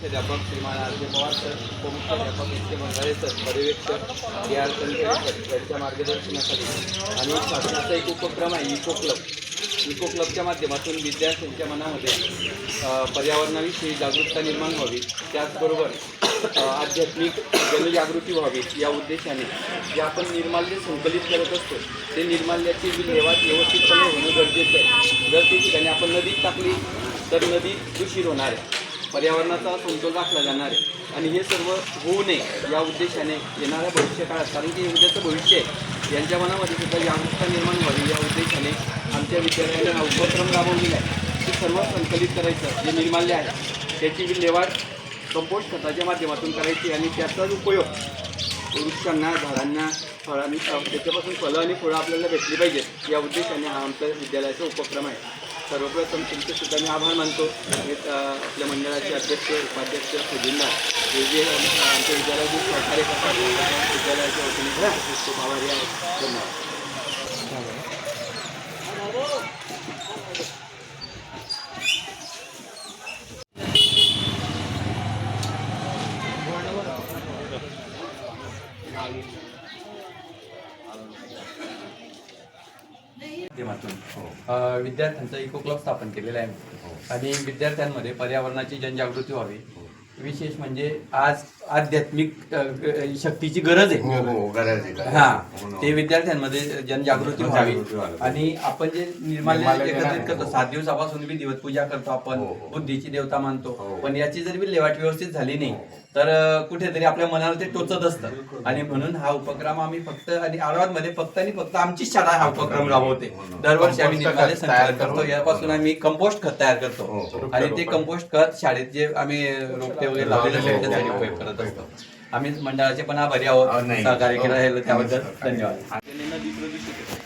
मुख्याध्यापक श्रीमान R K Pawar sir उपमुख्याध्यापक एस के मंगाळे सर पर्यवेक्षक के आर सर यांच्या मार्गदर्शनाखाली. आणि शासनाचा एक उपक्रम आहे इको क्लब. इको क्लबच्या माध्यमातून विद्यार्थ्यांच्या मनामध्ये पर्यावरणाविषयी जागरूकता निर्माण व्हावी. त्याचबरोबर आध्यात्मिक जनजागृती व्हावी या उद्देशाने जे आपण निर्माल्य संकलित करत असतो ते निर्माल्याची विल्हेवाट व्यवस्थितपणे होणं गरजेचं आहे. जर ती ठिकाणी आपण नदीत टाकली तर नदी दूषित होणार आहे. पर्यावरणाचा समतोल राखला जाणार आहे. आणि हे सर्व होऊ नये या उद्देशाने येणाऱ्या भविष्य काळात कारण की उद्याचं भविष्य आहे. यांच्या मनामध्ये सुद्धा जागरूकता निर्माण व्हावी या उद्देशाने आमच्या विद्यार्थ्यांनी हा उपक्रम राबवलेला आहे. ते सर्व संकलित करायचं जे निर्माल्य आहे त्याची विल्हेवाट कंपोस्ट खताच्या माध्यमातून करायची आणि त्याचाच उपयोग वृक्षांना झाडांना फळांनी त्याच्यापासून फळं आणि फळं आपल्याला भेटली पाहिजेत. या उद्देशाने हा आमच्या विद्यालयाचा उपक्रम आहे. सर्वप्रथम तुमचे सुद्धा मी आभार मानतो. आपल्या मंडळाचे अध्यक्ष उपाध्यक्ष खजिनदार हे जे आमच्या विद्यालयाचे सहकार्य करतात विद्यालयाच्या वतीने खूप आभारी आहे धन्यवाद माध्यमातून. अ, विद्यार्थ्यांचा इको क्लब स्थापन केलेला आहे. आणि विद्यार्थ्यांमध्ये पर्यावरणाची जनजागृती व्हावी. विशेष म्हणजे आज आध्यात्मिक शक्तीची गरज आहे हो हा. हो ना. ते विद्यार्थ्यांमध्ये जनजागृती व्हावी. आणि आपण जे निर्माल्य एकत्रित. करतो हो. सात दिवसापासून बी दिवस पूजा करतो आपण हो, हो. बुद्धीची देवता मानतो हो. पण याची जर विल्हेवाट व्यवस्थित झाली नाही तर कुठेतरी आपल्या मनाला ते टोचत असतं आणि म्हणून हा उपक्रम आम्ही फक्त आणि मध्ये फक्त आणि फक्त आमचीच शाळा हा उपक्रम राबवते हो. दरवर्षी आम्ही निर्माल्य संकलन करतो यापासून आम्ही कंपोस्ट खत तयार हो, करतो हो. आणि ते कंपोस्ट खत शाळेत जे आम्ही रोपटे वगैरे लावलेले त्यासाठी उपयोग करत असतो आम्ही मंडळाचे पण आभारी आहोत. सहकार्य केलं हो. त्याबद्दल सहकार्य. धन्यवाद. नदी प्रदूषित होते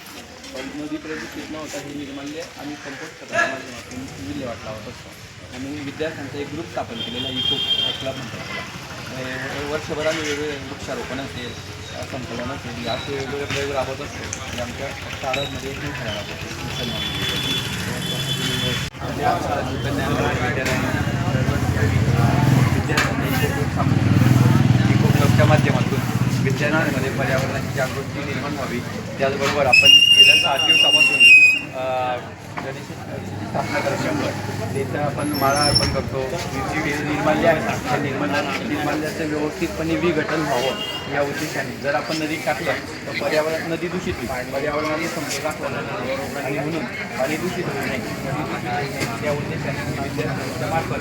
पण नदी प्रदूषित न होता हे निर्माल्य आम्ही कंपोस्ट खताच्या माध्यमातून विल्हेवाट लावत असतो आणि विद्यार्थ्यांचा एक ग्रुप स्थापन केलेला इको क्लब म्हणतात वर्षभर आम्ही वेगवेगळे वृक्षारोपण असेल संकलन असेल असे वेगवेगळे प्रयोग राबवत असतो. आणि आमच्या शाळांमध्ये एक खेळा राबवतो मुसलमान कन्या विद्यालयाने विद्यार्थ्यांना इको ग्रुप स्थापन केला. इको क्लबच्या माध्यमातून विद्यार्थ्यांमध्ये पर्यावरणाची जागृती निर्माण व्हावी. त्याचबरोबर आपण केल्याचा आठ दिवसापासून गणेशाची स्थापना करत शंभर तिथं आपण माळा अर्पण करतो. जी जे निर्माल्य आहे त्या निर्माल्या निर्माल्याचं व्यवस्थितपणे विघटन व्हावं या उद्देशाने. जर आपण नदी टाकलं तर पर्यावरण नदी दूषित होईल. पर्यावरणाने समतोल आणि म्हणून पाणी दूषित होऊ नये. नदी या उद्देशाने विद्यार्थ्यांच्या मार्फत